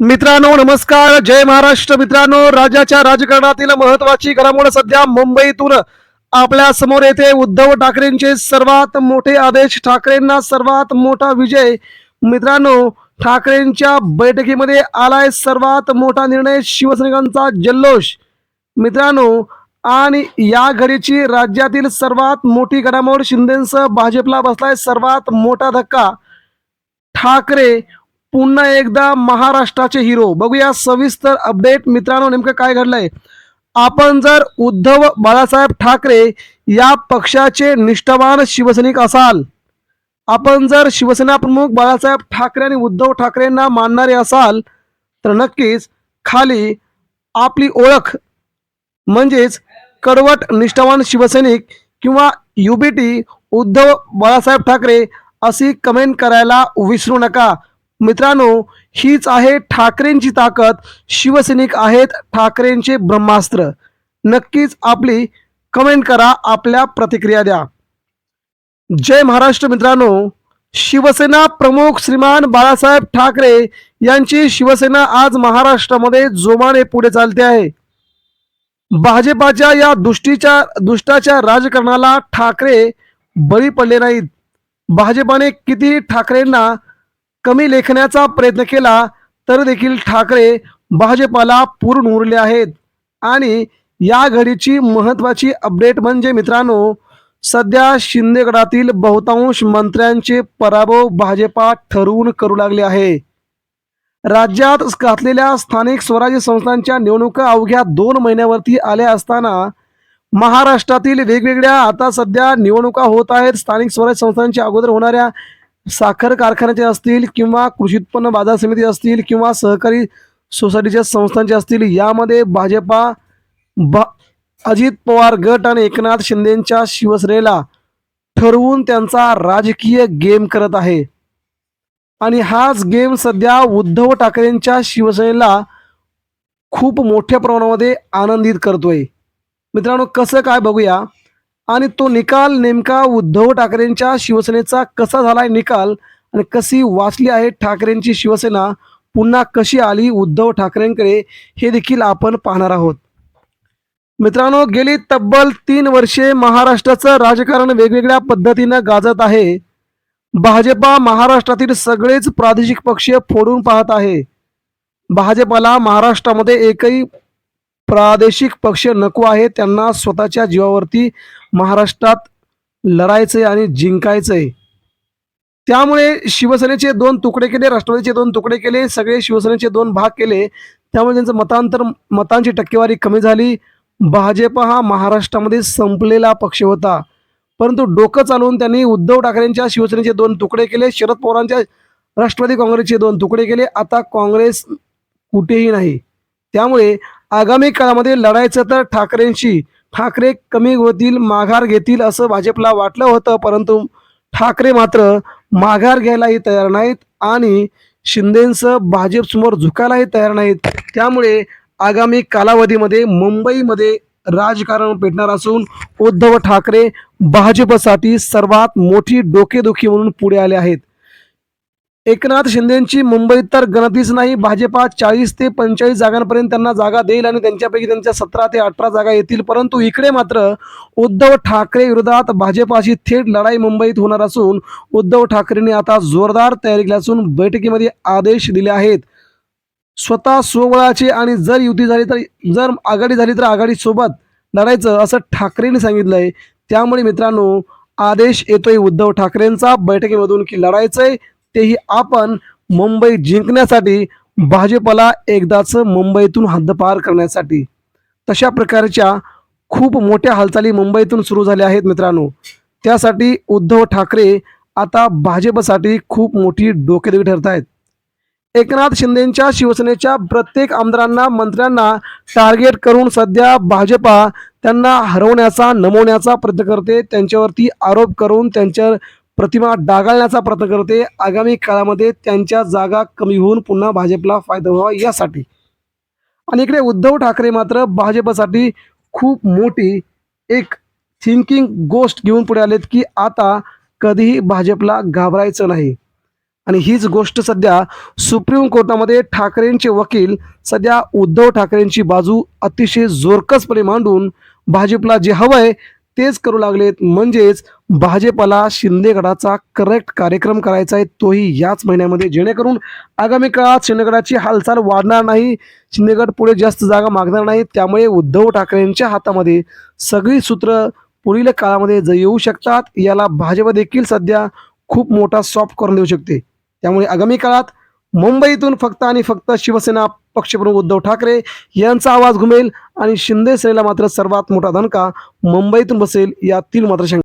मित्रांनो नमस्कार. जय महाराष्ट्र मित्रांनो. राज्याच्या राजकारणातील महत्वाची घडामोड सध्या मुंबईतून आपल्यासमोर येते. उद्धव ठाकरेंचे सर्वात मोठे आदेश ठाकरेंना सर्वात मोठा विजय. मित्रांनो ठाकरेंच्या बैठकीमध्ये आलाय सर्वात मोठा निर्णय शिवसैनिकांचा जल्लोष. मित्रांनो आणि या घडीची राज्यातील सर्वात मोठी घडामोड शिंदेसह भाजपला बसलाय सर्वात मोठा धक्का. ठाकरे पुन्हा एकदा महाराष्ट्राचे हिरो बघूया सविस्तर अपडेट मित्रांनो नेमकं काय घडलंय? आपण जर उद्धव बाळासाहेब ठाकरे या पक्षाचे निष्ठावान शिवसैनिक असाल आपण जर शिवसेना प्रमुख बाळासाहेब ठाकरे आणि उद्धव ठाकरेंना मानणारे असाल तर नक्कीच खाली आपली ओळख म्हणजेच कडवट निष्ठावान शिवसैनिक किंवा युबीटी उद्धव बाळासाहेब ठाकरे अशी कमेंट करायला विसरू नका. मित्रांनो हीच आहे ठाकरेंची ताकद. शिवसैनिक आहेत ठाकरेंचे ब्रह्मास्त्र. नक्कीच आपली कमेंट करा आपल्या प्रतिक्रिया द्या. जय महाराष्ट्र मित्रांनो. शिवसेना प्रमुख श्रीमान बाळासाहेब ठाकरे यांची शिवसेना आज महाराष्ट्रामध्ये जोमाने पुढे चालते आहे. भाजपाच्या या दुष्टीच्या दुष्टाच्या राजकारणाला ठाकरे बळी पडले नाहीत. भाजपाने किती ठाकरेंना कमी लेखण्याचा प्रयत्न केला तर देखील ठाकरे भाजपाला पूर्ण उरले आहेत. आणि या घडीची महत्वाची अपडेट म्हणजे मित्रांनो सध्या शिंदेगडातील बहुतांश मंत्र्यांचे पराभव भाजपा ठरवून करू लागले आहे. राज्यात घातलेल्या स्थानिक स्वराज्य संस्थांच्या निवडणुका अवघ्या दोन महिन्यावरती आल्या असताना महाराष्ट्रातील वेगवेगळ्या आता सध्या निवडणुका होत आहेत स्थानिक स्वराज्य संस्थांच्या अगोदर होणाऱ्या साखर कारखान्याचे असतील किंवा कृषी उत्पन्न बाजार समिती असतील किंवा सहकारी सोसायटीच्या संस्थांचे असतील यामध्ये भाजपा भा अजित पवार गट आणि एकनाथ शिंदेंच्या शिवसेनेला ठरवून त्यांचा राजकीय गेम करत आहे. आणि हाच गेम सध्या उद्धव ठाकरेंच्या शिवसेनेला खूप मोठ्या प्रमाणामध्ये आनंदित करतोय. मित्रांनो कसं काय बघूया? आणि तो निकाल नेमका उद्धव ठाकरेंच्या शिवसेनेचा कसा झालाय निकाल आणि कशी वाचली आहे ठाकरेंची शिवसेना पुन्हा कशी आली उद्धव ठाकरेंकडे हे देखील आपण पाहणार आहोत. मित्रांनो गेली तब्बल तीन वर्षे महाराष्ट्राचं राजकारण वेगवेगळ्या पद्धतीनं गाजत आहे. भाजपा महाराष्ट्रातील सगळेच प्रादेशिक पक्ष फोडून पाहत आहे. भाजपाला महाराष्ट्रामध्ये एकही प्रादेशिक पक्ष नको आहे त्यांना स्वतःच्या जीवावरती महाराष्ट्रात लढायचंय आणि जिंकायचंय. त्यामुळे शिवसेनेचे दोन तुकडे केले राष्ट्रवादीचे दोन तुकडे केले सगळे शिवसेनेचे दोन भाग केले. त्यामुळे त्यांचं मतांतर मतांची टक्केवारी कमी झाली. भाजप हा महाराष्ट्रामध्ये संपलेला पक्ष होता. परंतु डोकं चालवून त्यांनी उद्धव ठाकरेंच्या शिवसेनेचे दोन तुकडे केले शरद पवारांच्या राष्ट्रवादी काँग्रेसचे दोन तुकडे केले. आता काँग्रेस कुठेही नाही. त्यामुळे आगामी काळामध्ये लढायचं तर ठाकरेंशी ठाकरे कमी होतील माघार घेतील असं भाजपला वाटलं होतं परंतु ठाकरे मात्र माघार घ्यायलाही तयार नाहीत आणि शिंदेंचं भाजपसमोर झुकायलाही तयार नाहीत. त्यामुळे आगामी कालावधीमध्ये मुंबईमध्ये राजकारण पेटणार असून उद्धव ठाकरे भाजपसाठी सर्वात मोठी डोकेदुखी म्हणून पुढे आले आहेत. एकनाथ शिंदेची मुंबईत तर गणतीच नाही. भाजपा चाळीस ते पंचेचाळीस जागांपर्यंत त्यांना जागा देईल आणि त्यांच्यापैकी त्यांच्या सतरा ते अठरा जागा येतील. परंतु इकडे मात्र उद्धव ठाकरे विरोधात भाजपाची थेट लढाई मुंबईत होणार असून उद्धव ठाकरेंनी आता जोरदार तयारी केली असून बैठकीमध्ये आदेश दिले आहेत. स्वतः स्वबळाचे आणि जर युती झाली तर जर आघाडी झाली तर आघाडीसोबत लढायचं असं ठाकरेंनी सांगितलंय. त्यामुळे मित्रांनो आदेश येतोय उद्धव ठाकरेंचा. बैठकीमधून की लढायचंय तेही आपण मुंबई जिंकण्यासाठी भाजपला एकदाच मुंबईतून हद्दपार करण्यासाठी. तशा प्रकारच्या खूप मोठ्या हालचाली मुंबईतून सुरू झाल्या आहेत मित्रांनो. त्यासाठी उद्धव ठाकरे आता भाजपसाठी खूप मोठी डोकेदुखी ठरत आहेत एकनाथ शिंदेच्या शिवसेनेच्या प्रत्येक आमदारांना मंत्र्यांना टार्गेट करून सध्या भाजपा त्यांना हरवण्याचा नमवण्याचा प्रयत्न करते. त्यांच्यावरती आरोप करून त्यांच्या प्रतिमा डागाळण्याचा प्रयत्न करते. आगामी काळामध्ये त्यांच्या जागा कमी होऊन पुन्हा भाजपला फायदा व्हावा यासाठी. आणि इकडे उद्धव ठाकरे मात्र भाजपसाठी खूप मोठी एक थिंकिंग गोष्ट घेऊन पुढे आलेत की आता कधीही भाजपला घाबरायचं नाही. आणि हीच गोष्ट सध्या सुप्रीम कोर्टामध्ये ठाकरेंचे वकील सध्या उद्धव ठाकरेंची बाजू अतिशय जोरकसपणे मांडून भाजपला जे हवंय तेच करू लागलेत. म्हणजेच भाजपला शिंदे गटाचा करेक्ट कार्यक्रम करायचा आहे तोही याच महिन्यामध्ये. जेणेकरून आगामी काळात शिंदेगडाची हालचाल वाढणार नाही शिंदेगड पुढे जास्त जागा मागणार नाही त्यामुळे उद्धव ठाकरेंच्या हातामध्ये सगळी सूत्र पुढील काळामध्ये ज येऊ शकतात. याला भाजप देखील सध्या खूप मोठा सॉफ्ट करून देऊ शकते. त्यामुळे आगामी काळात मुंबईतून फक्त आणि फक्त शिवसेना पक्षप्रमुख उद्धव ठाकरे यांचा आवाज घुमेल आणि शिंदे सेनेला मात्र सर्वात मोठा धनका मुंबईतून बसेल यातील मात्र शंका